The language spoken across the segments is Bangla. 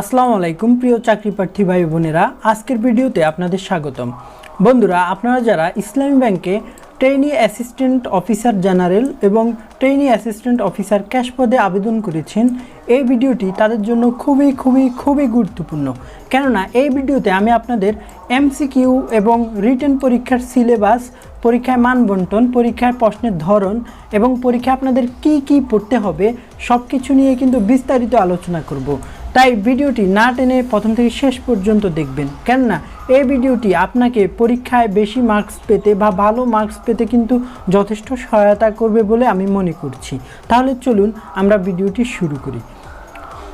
আসসালামু আলাইকুম, প্রিয় চাকরি প্রার্থী ভাই বোনেরা। আজকের ভিডিওতে আপনাদের স্বাগতম। বন্ধুরা, আপনারা যারা ইসলামী ব্যাংকে ট্রেনি অ্যাসিস্ট্যান্ট অফিসার জেনারেল এবং ট্রেনি অ্যাসিস্ট্যান্ট অফিসার ক্যাশ পদে আবেদন করেছেন, এই ভিডিওটি তাদের জন্য খুবই খুবই খুবই গুরুত্বপূর্ণ। কেননা, এই ভিডিওতে আমি আপনাদের এমসিকিউ এবং রিটেন পরীক্ষার সিলেবাস পরীক্ষায় মান বন্টন পরীক্ষার প্রশ্নের ধরন এবং পরীক্ষায় আপনাদের কি কি পড়তে হবে সব কিছু নিয়ে কিন্তু বিস্তারিত আলোচনা করব। তাই ভিডিওটি না টেনে প্রথম থেকে শেষ পর্যন্ত দেখবেন। কেননা, এই ভিডিওটি আপনাকে পরীক্ষায় বেশি মার্কস পেতে বা ভালো মার্কস পেতে কিন্তু যথেষ্ট সহায়তা করবে বলে আমি মনে করছি। তাহলে চলুন আমরা ভিডিওটি শুরু করি।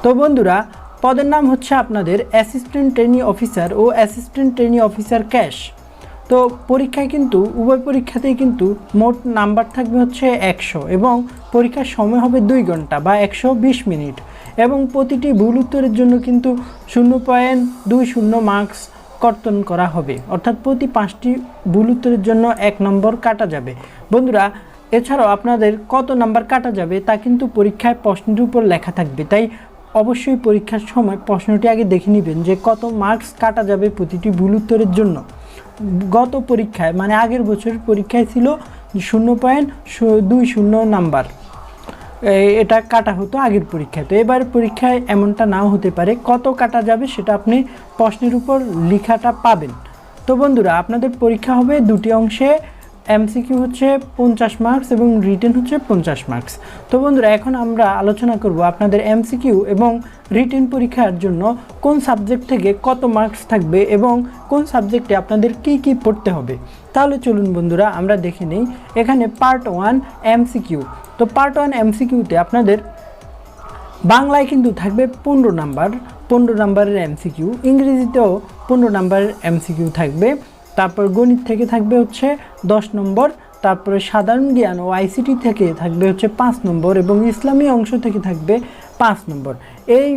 তো বন্ধুরা, পদের নাম হচ্ছে আপনাদের অ্যাসিস্ট্যান্ট ট্রেনি অফিসার ও অ্যাসিস্ট্যান্ট ট্রেনি অফিসার ক্যাশ তো পরীক্ষায় কিন্তু, উভয় পরীক্ষাতেই কিন্তু মোট নাম্বার থাকবে হচ্ছে একশো এবং পরীক্ষার সময় হবে দুই ঘণ্টা বা একশো বিশ মিনিট। এবং প্রতিটি ভুল উত্তরের জন্য কিন্তু শূন্য পয়েন্ট দুই শূন্য মার্কস কর্তন করা হবে। অর্থাৎ প্রতি পাঁচটি ভুল উত্তরের জন্য এক নম্বর কাটা যাবে। বন্ধুরা, এছাড়াও আপনাদের কত নাম্বার কাটা যাবে তা কিন্তু পরীক্ষায় প্রশ্নের উপর লেখা থাকবে। তাই অবশ্যই পরীক্ষার সময় প্রশ্নটি আগে দেখে নেবেন যে কত মার্কস কাটা যাবে প্রতিটি ভুল উত্তরের জন্য। গত পরীক্ষায় মানে আগের বছরের পরীক্ষায় ছিল শূন্য পয়েন্ট দুই শূন্য নাম্বার। এটা কাটা হতো আগের পরীক্ষায়। তো এবার পরীক্ষায় এমনটা নাও হতে পারে, কত কাটা যাবে সেটা আপনি প্রশ্নের উপর লিখাটা পাবেন। তো বন্ধুরা, আপনাদের পরীক্ষা হবে দুটি অংশে এমসিকিউ হচ্ছে পঞ্চাশ মার্কস এবং রিটেন হচ্ছে পঞ্চাশ মার্কস তো বন্ধুরা, এখন আমরা আলোচনা করব আপনাদের এমসিকিউ এবং রিটেন পরীক্ষার জন্য কোন সাবজেক্ট থেকে কত মার্কস থাকবে এবং কোন সাবজেক্টে আপনাদের কি কি পড়তে হবে। তাহলে চলুন বন্ধুরা, আমরা দেখে নিই। এখানে পার্ট ওয়ান এমসিকিউ তো পার্ট ওয়ান এমসিকিউতে আপনাদের বাংলায় কিন্তু থাকবে পনেরো নাম্বার পনেরো নাম্বারের এমসিকিউ ইংরেজিতেও পনেরো নাম্বারের এমসিকিউ থাকবে। তারপর গণিত থেকে থাকবে হচ্ছে দশ নম্বর, তারপরে সাধারণ জ্ঞান ও আইসিটি থেকে থাকবে হচ্ছে পাঁচ নম্বর এবং ইসলামী অংশ থেকে থাকবে পাঁচ নম্বর। এই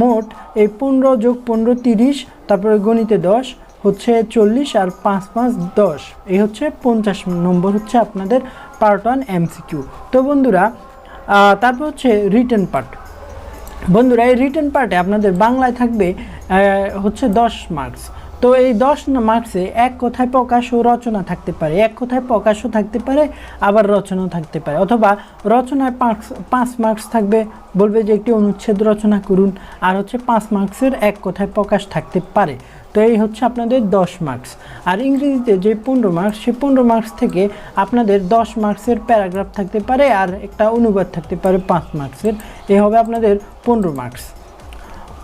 মোট এই পনেরো যোগ পনেরো তিরিশ, তারপরে গণিতে দশ, হচ্ছে চল্লিশ আর পাঁচ পাঁচ দশ। এই হচ্ছে পঞ্চাশ নম্বর হচ্ছে আপনাদের পার্ট ওয়ান এমসিকিউ তো বন্ধুরা তারপর হচ্ছে রিটেন পার্ট বন্ধুরা, এই রিটেন পার্টে আপনাদের বাংলায় থাকবে হচ্ছে দশ মার্কস তো এই দশ মার্কসে এক কথায় প্রকাশ ও রচনা থাকতে পারে। এক কথায় প্রকাশও থাকতে পারে, আবার রচনাও থাকতে পারে। অথবা রচনায় পাঁচ পাঁচ মার্কস থাকবে, বলবে যে একটি অনুচ্ছেদ রচনা করুন, আর হচ্ছে পাঁচ মার্কসের এক কথায় প্রকাশ থাকতে পারে। তো এই হচ্ছে আপনাদের দশ মার্কস। আর ইংরেজিতে যে পনেরো মার্কস, সেই পনেরো মার্কস থেকে আপনাদের দশ মার্কসের প্যারাগ্রাফ থাকতে পারে, আর একটা অনুবাদ থাকতে পারে পাঁচ মার্কসের। এ হবে আপনাদের পনেরো মার্কস।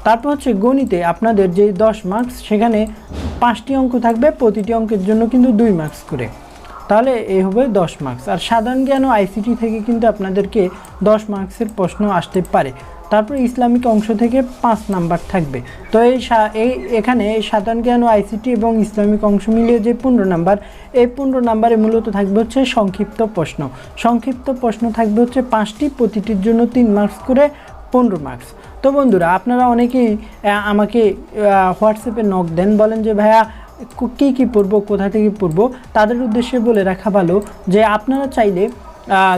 তারপর হচ্ছে গণিতে আপনাদের যে দশ মার্কস সেখানে পাঁচটি অঙ্ক থাকবে, প্রতিটি অঙ্কের জন্য কিন্তু দুই মার্কস করে। তাহলে এই হবে দশ মার্কস আর সাধারণ জ্ঞান ও আইসিটি থেকে কিন্তু আপনাদেরকে দশ মার্কসের প্রশ্ন আসতে পারে। তারপর ইসলামিক অংশ থেকে পাঁচ নাম্বার থাকবে। তো এই এই, এখানে সাধারণ জ্ঞান ও আইসিটি এবং ইসলামিক অংশ মিলিয়ে যে পনেরো নাম্বার, এই পনেরো নাম্বারে মূলত থাকবে হচ্ছে সংক্ষিপ্ত প্রশ্ন। সংক্ষিপ্ত প্রশ্ন থাকবে হচ্ছে পাঁচটি, প্রতিটির জন্য তিন মার্কস করে। পনেরো মার্কস তো বন্ধুরা, আপনারা অনেকেই আমাকে হোয়াটসঅ্যাপে নক দেন, বলেন যে, ভাইয়া, কী কী পড়ব, কোথা থেকে পড়ব? তাদের উদ্দেশ্যে বলে রাখা ভালো যে, আপনারা চাইলে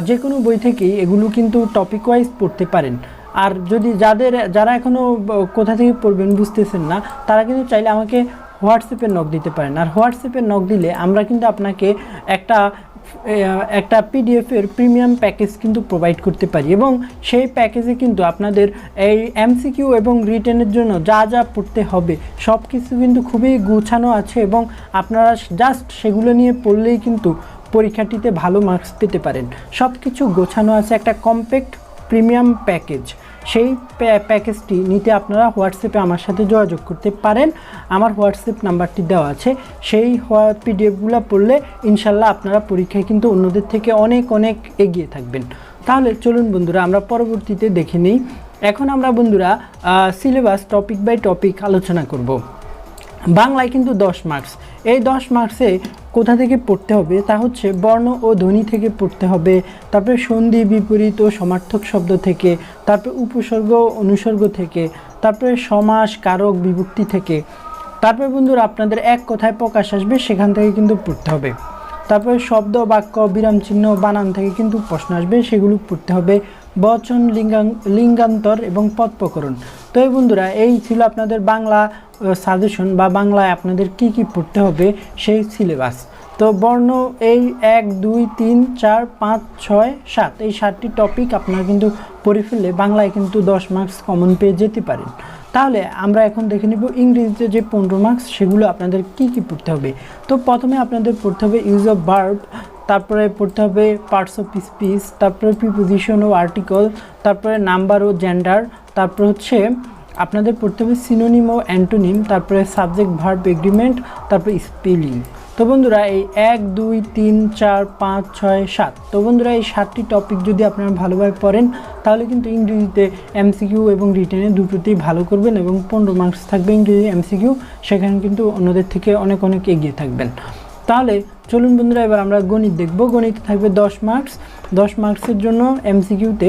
যে কোনো বই থেকেই এগুলো কিন্তু টপিক ওয়াইজ পড়তে পারেন। আর যদি যাদের, যারা এখনও কোথা থেকে পড়বেন বুঝতেছেন না, তারা কিন্তু চাইলে আমাকে হোয়াটসঅ্যাপে নক দিতে পারেন। আর হোয়াটসঅ্যাপে নক দিলে আমরা কিন্তু আপনাকে একটা একটা পিডিএফের প্রিমিয়াম প্যাকেজ কিন্তু প্রোভাইড করতে পারি এবং সেই প্যাকেজে কিন্তু আপনাদের এই এমসিকিউ এবং রিটেনের জন্য যা যা পড়তে হবে সব কিছু কিন্তু খুবই গুছানো আছে এবং আপনারা জাস্ট সেগুলো নিয়ে পড়লেই কিন্তু পরীক্ষাটিতে ভালো মার্কস পেতে পারেন। সব কিছু গোছানো আছে, একটা কম্প্যাক্ট প্রিমিয়াম প্যাকেজ সেই প্যা- প্যাকেজটি নিতে আপনারা হোয়াটসঅ্যাপে আমার সাথে যোগাযোগ করতে পারেন। আমার হোয়াটসঅ্যাপ নাম্বারটি দেওয়া আছে। সেই পিডিএফগুলো পড়লে ইনশাল্লাহ আপনারা পরীক্ষায় কিন্তু অন্যদের থেকে অনেক অনেক এগিয়ে থাকবেন। তাহলে চলুন বন্ধুরা, আমরা পরবর্তীতে দেখে নিই। এখন আমরা বন্ধুরা সিলেবাস টপিক বাই টপিক আলোচনা করব। বাংলায় কিন্তু দশ মার্কস এই দশ মার্কসে কোথা থেকে পড়তে হবে? তা হচ্ছে বর্ণ ও ধ্বনি থেকে পড়তে হবে, তারপরে সন্ধি, বিপরীত ও সমার্থক শব্দ থেকে, তারপরে উপসর্গ অনুসর্গ থেকে, তারপরে সমাস, কারক, বিভক্তি থেকে। তারপরে বন্ধুরা, আপনাদের এক কথায় প্রকাশ আসবে, সেখান থেকে কিন্তু পড়তে হবে। তারপরে শব্দ, বাক্য, বিরাম চিহ্ন, বানান থেকে কিন্তু প্রশ্ন আসবে, সেগুলো পড়তে হবে। বচন লিঙ্গাং লিঙ্গান্তর এবং পদপ্রকরণ। তো এই বন্ধুরা, এই ছিল আপনাদের বাংলা সাজেশন বা বাংলায় আপনাদের কি কি পড়তে হবে সেই সিলেবাস তো বর্ণ এই এক, দুই, তিন, চার, পাঁচ, ছয়, সাত, এই সাতটি টপিক আপনারা কিন্তু পড়ে ফেললে বাংলায় কিন্তু দশ মার্কস কমন পেয়ে যেতে পারেন। তাহলে আমরা এখন দেখে নিব ইংরেজিতে যে পনেরো মার্কস সেগুলো আপনাদের কি কি পড়তে হবে। তো প্রথমে আপনাদের পড়তে হবে ইউজ অফ ভার্ব তারপরে পড়তে হবে পার্টস অফ স্পিচ তারপরে প্রিপোজিশন ও আর্টিকল তারপরে নাম্বার ও জেন্ডার তারপর হচ্ছে আপনাদের পড়তে হবে সিনোনিম ও অ্যান্টোনিম তারপরে সাবজেক্ট ভার্ব এগ্রিমেন্ট তারপরে স্পেলিং তো বন্ধুরা, এই এক, দুই, তিন, চার, পাঁচ, ছয়, সাত। তো বন্ধুরা, এই সাতটি টপিক যদি আপনারা ভালোভাবে পড়েন, তাহলে কিন্তু ইংরেজিতে এমসিকিউ এবং রিটেনে দুটোতেই ভালো করবেন এবং পনেরো মার্কস থাকবে ইংরেজি এমসিকিউ সেখানে কিন্তু অন্যদের থেকে অনেক অনেক এগিয়ে থাকবেন। তাহলে চলুন বন্ধুরা, এবার আমরা গণিত দেখব। গণিতে থাকবে দশ মার্কস দশ মার্কসের জন্য এমসিকিউতে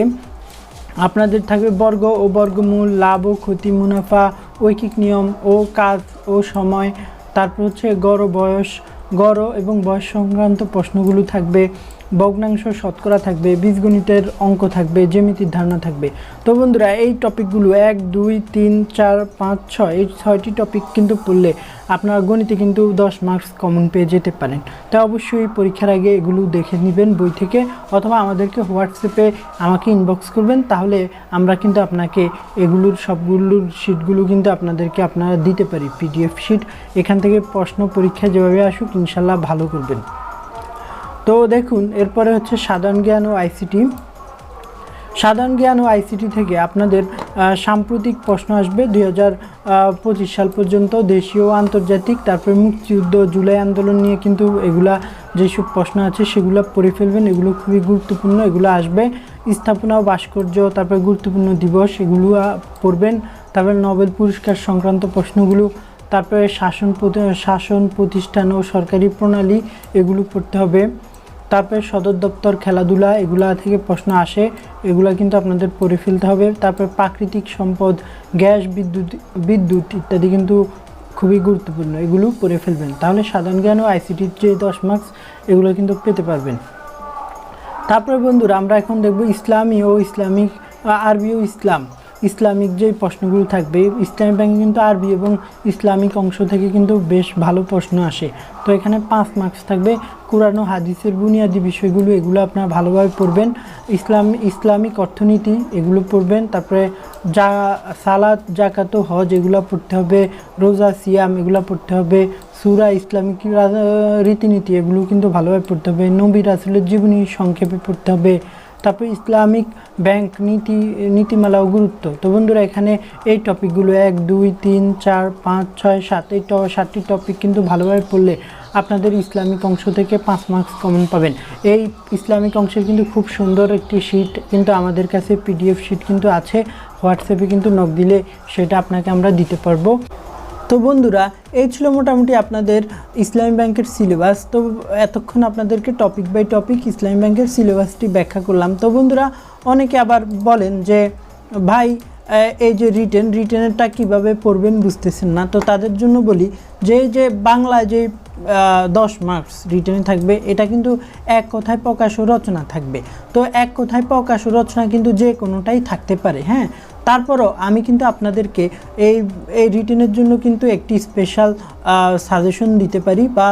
আপনাদের থাকবে বর্গ ও বর্গমূল, লাভ ও ক্ষতি, মুনাফা, ঐকিক নিয়ম ও কাজ ও সময়। তারপর হচ্ছে গড় বয়স। গড় এবং বয়স সংক্রান্ত প্রশ্নগুলো থাকবে। ভগ্নাংশ শতকরা থাকবে, বীজগণিতের অঙ্ক থাকবে, জ্যামিতির ধারণা থাকবে। তো বন্ধুরা, এই টপিকগুলো এক, দুই, তিন, চার, পাঁচ, ছয়, এই ছয়টি টপিক কিন্তু পড়লে আপনারা গণিতে কিন্তু দশ মার্কস কমন পেয়ে যেতে পারেন। তা অবশ্যই পরীক্ষার আগে এগুলো দেখে নেবেন বই থেকে, অথবা আমাদেরকে হোয়াটসঅ্যাপে আমাকে ইনবক্স করবেন, তাহলে আমরা কিন্তু আপনাকে এগুলোর সবগুলোর শিটগুলো কিন্তু আপনাদেরকে আপনারা দিতে পারি পিডিএফ শিট এখান থেকে প্রশ্ন পরীক্ষা যেভাবে আসুক, ইনশাল্লাহ ভালো করবেন। তো দেখুন, এরপরে হচ্ছে সাধারণ জ্ঞান ও আইসিটি সাধারণ জ্ঞান ও আইসিটি থেকে আপনাদের সাম্প্রতিক প্রশ্ন আসবে দুই পঁচিশ সাল পর্যন্ত দেশীয় আন্তর্জাতিক, তারপরে মুক্তিযুদ্ধ জুলাই আন্দোলন নিয়ে কিন্তু এগুলা যেসব প্রশ্ন আছে সেগুলো পড়ে ফেলবেন, এগুলো খুবই গুরুত্বপূর্ণ, এগুলো আসবে। স্থাপনা ও ভাস্কর্য, তারপরে গুরুত্বপূর্ণ দিবস, এগুলো পড়বেন। তারপরে নোবেল পুরস্কার সংক্রান্ত প্রশ্নগুলো, তারপরে শাসন শাসন প্রতিষ্ঠান ও সরকারি প্রণালী, এগুলো পড়তে হবে। তারপরে সদর দপ্তর, খেলাধুলা, এগুলা থেকে প্রশ্ন আসে। এগুলা কিন্তু আপনাদের পড়ে ফেলতে হবে। তারপরে প্রাকৃতিক সম্পদ, গ্যাস, বিদ্যুৎ বিদ্যুৎ ইত্যাদি কিন্তু খুবই গুরুত্বপূর্ণ। এগুলো পড়ে ফেলবেন। তাহলে সাধারণ জ্ঞান ও আইসিটির যে দশ মার্কস এগুলো কিন্তু পেতে পারবেন। তারপরে বন্ধুরা, আমরা এখন দেখব ইসলামী ও ইসলামিক, আরবি ও ইসলাম। ইসলামিক যে প্রশ্নগুলো থাকবে ইসলামিক ব্যাংকে কিন্তু আরবি এবং ইসলামিক অংশ থেকে কিন্তু বেশ ভালো প্রশ্ন আসে। তো এখানে পাঁচ মার্কস থাকবে। কোরআন ও হাদিসের বুনিয়াদী বিষয়গুলো, এগুলো আপনারা ভালোভাবে পড়বেন। ইসলাম, ইসলামিক অর্থনীতি, এগুলো পড়বেন। তারপরে যা সালাদ জাকাত হজ, এগুলো পড়তে হবে। রোজা, সিয়াম, এগুলো পড়তে হবে। সুরা, ইসলামিক রীতিনীতি, এগুলো কিন্তু ভালোভাবে পড়তে হবে। নবী রাসুলের জীবনী সংক্ষেপে পড়তে হবে। তারপর ইসলামিক ব্যাংক নীতি নীতিমালা গুরুত্ব। তো বন্ধুরা, এখানে এই টপিকগুলো এক, দুই, তিন, চার, পাঁচ, ছয়, সাত, এই ট- সাতটি টপিক কিন্তু ভালোভাবে পড়লে আপনাদের ইসলামিক অংশ থেকে পাঁচ মার্কস কমন পাবেন। এই ইসলামিক অংশের কিন্তু খুব সুন্দর একটি শিট কিন্তু আমাদের কাছে পিডিএফ শিট কিন্তু আছে। হোয়াটসঅ্যাপে কিন্তু নক দিলে সেটা আপনাকে আমরা দিতে পারব। তো বন্ধুরা, এই ছিল মোটামুটি আপনাদের ইসলামী ব্যাংকের সিলেবাস তো এতক্ষণ আপনাদেরকে টপিক বাই টপিক ইসলামী ব্যাংকের সিলেবাসটি ব্যাখ্যা করলাম। তো বন্ধুরা, অনেকে আবার বলেন যে, ভাই এই যে রিটেন রিটেনেরটা কীভাবে পড়বেন বুঝতেছেন না। তো তাদের জন্য বলি যে যে বাংলা যে দশ মার্কস রিটেনে থাকবে, এটা কিন্তু এক কথায় প্রকাশ ও রচনা থাকবে। তো এক কথায় প্রকাশ রচনা কিন্তু যে কোনোটাই থাকতে পারে হ্যাঁ? তারপরও আমি কিন্তু আপনাদেরকে এই এই রিটেনের জন্য কিন্তু একটি স্পেশাল সাজেশন দিতে পারি বা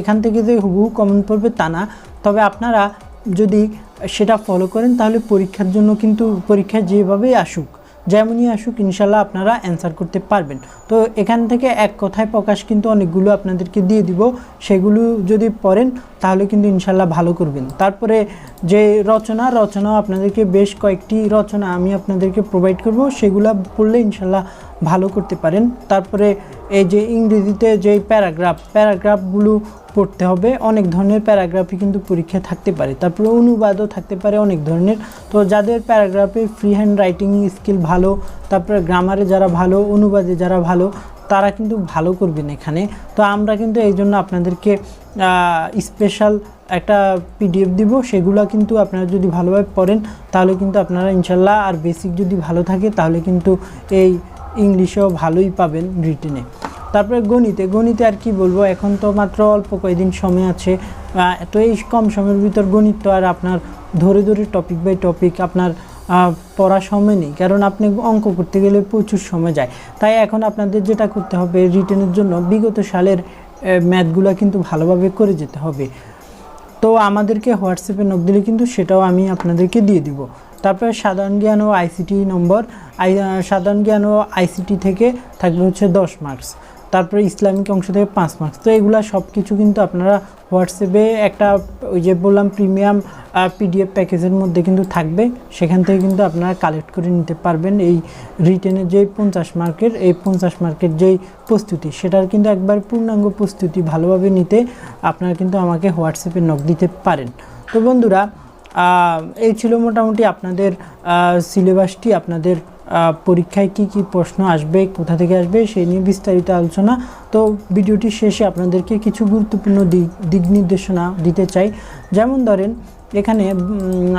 এখান থেকে যে হুবহু কমন পড়বে তা না। তবে আপনারা যদি সেটা ফলো করেন তাহলে পরীক্ষার জন্য কিন্তু পরীক্ষা যেভাবেই আসুক। যেমনই আসুক, ইনশাল্লাহ আপনারা অ্যান্সার করতে পারবেন। তো এখান থেকে এক কথায় প্রকাশ কিন্তু অনেকগুলো আপনাদেরকে দিয়ে দিব। সেগুলো যদি পড়েন, তাহলে কিন্তু ইনশাল্লাহ ভালো করবেন। তারপরে যে রচনা, রচনাও আপনাদেরকে বেশ কয়েকটি রচনা আমি আপনাদেরকে প্রোভাইড করব। সেগুলো পড়লে ইনশাল্লাহ ভালো করতে পারেন। তারপরে এই যে ইংরেজিতে যে প্যারাগ্রাফ, প্যারাগ্রাফগুলো পড়তে হবে। অনেক ধরনের প্যারাগ্রাফই কিন্তু পরীক্ষায় থাকতে পারে। তারপরে অনুবাদও থাকতে পারে অনেক ধরনের। তো যাদের প্যারাগ্রাফে ফ্রি হ্যান্ড রাইটিং স্কিল ভালো, তারপরে গ্রামারে যারা ভালো, অনুবাদে যারা ভালো, তারা কিন্তু ভালো করবেন এখানে। তো আমরা কিন্তু এই জন্য আপনাদেরকে স্পেশাল একটা পিডিএফ দিব। সেগুলো কিন্তু আপনারা যদি ভালোভাবে পড়েন, তাহলে কিন্তু আপনারা ইনশাল্লাহ আর বেসিক যদি ভালো থাকে, তাহলে কিন্তু এই ইংলিশেও ভালোই পাবেন রিটেনে তারপরে গণিতে গণিতে আর কি বলব, এখন তো মাত্র অল্প কয়েকদিন সময় আছে। তো এই কম সময়ের ভিতর গণিত তো আর আপনার ধরে ধরে টপিক বাই টপিক আপনার পড়া সময় নেই, কারণ আপনি অঙ্ক করতে গেলে প্রচুর সময় যায়। তাই এখন আপনাদের যেটা করতে হবে রিটেনের জন্য, বিগত সালের ম্যাথগুলো কিন্তু ভালোভাবে করে যেতে হবে। তো আমাদেরকে হোয়াটসঅ্যাপে নক দিলে কিন্তু সেটাও আমি আপনাদেরকে দিয়ে দিব। তারপরে সাধারণ জ্ঞান ও আইসিটি নম্বর। আই সাধারণ জ্ঞান ও আইসিটি থেকে থাকবে হচ্ছে দশ মার্কস তারপরে ইসলামিক অংশ থেকে পাঁচ মার্কস তো এগুলো সব কিছু কিন্তু আপনারা হোয়াটসঅ্যাপে একটা ওই যে বললাম প্রিমিয়াম পিডিএফ প্যাকেজের মধ্যে কিন্তু থাকবে। সেখান থেকে কিন্তু আপনারা কালেক্ট করে নিতে পারবেন এই রিটেনের যেই পঞ্চাশ মার্কের এই পঞ্চাশ মার্কের যেই প্রস্তুতি, সেটার কিন্তু একবার পূর্ণাঙ্গ প্রস্তুতি ভালোভাবে নিতে আপনারা কিন্তু আমাকে হোয়াটসঅ্যাপে নক দিতে পারেন। তো বন্ধুরা এই ছিল মোটামুটি আপনাদের সিলেবাসটি আপনাদের পরীক্ষায় কি কি প্রশ্ন আসবে, কোথা থেকে আসবে সেই নিয়ে বিস্তারিত আলোচনা। তো ভিডিওটি শেষে আপনাদেরকে কিছু গুরুত্বপূর্ণ দিক দিক নির্দেশনা দিতে চাই। যেমন ধরেন, এখানে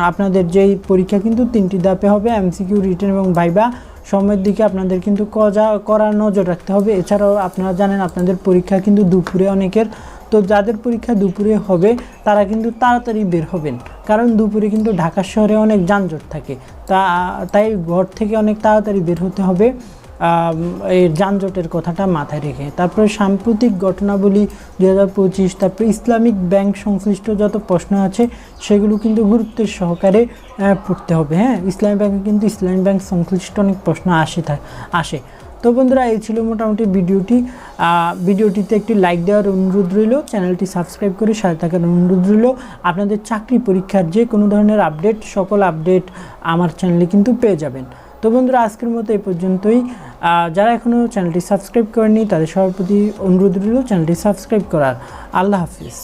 আপনাদের যেই পরীক্ষা কিন্তু তিনটি ধাপে হবে এমসিকিউ রিটেন এবং ভাইবা সময়ের দিকে আপনাদের কিন্তু কজা করার নজর রাখতে হবে। এছাড়াও আপনারা জানেন, আপনাদের পরীক্ষা কিন্তু দুপুরে অনেকের। তো যাদের পরীক্ষা দুপুরে হবে, তারা কিন্তু তাড়াতাড়ি বের হবেন। কারণ দুপুরে কিন্তু ঢাকা শহরে অনেক যানজট থাকে। তা, তাই ঘর থেকে অনেক তাড়াতাড়ি বের হতে হবে এই যানজটের কথাটা মাথায় রেখে। তারপরে সাম্প্রতিক ঘটনাবলী দু হাজার পঁচিশ, তারপরে ইসলামিক ব্যাংক সংশ্লিষ্ট যত প্রশ্ন আছে, সেগুলো কিন্তু গুরুত্বের সহকারে পড়তে হবে। হ্যাঁ ইসলামী ব্যাংকে কিন্তু ইসলামী ব্যাংক সংশ্লিষ্ট অনেক প্রশ্ন আসে থাক- আসে। তো বন্ধুরা, এই ছিল মোটামুটি ভিডিওটি। ভিডিওটিতে একটি লাইক দেওয়ার অনুরোধ রইল, চ্যানেলটি সাবস্ক্রাইব করে সাথে থাকার অনুরোধ রইল। আপনাদের চাকরি পরীক্ষার যে কোনো ধরনের আপডেট, সকল আপডেট আমার চ্যানেলে কিন্তু পেয়ে যাবেন। তো বন্ধুরা, আজকের মতো এই পর্যন্তই। যারা এখনও চ্যানেলটি সাবস্ক্রাইব করেনি তাদের সবার প্রতি অনুরোধ রইল চ্যানেলটি সাবস্ক্রাইব করার। আল্লাহ হাফিজ।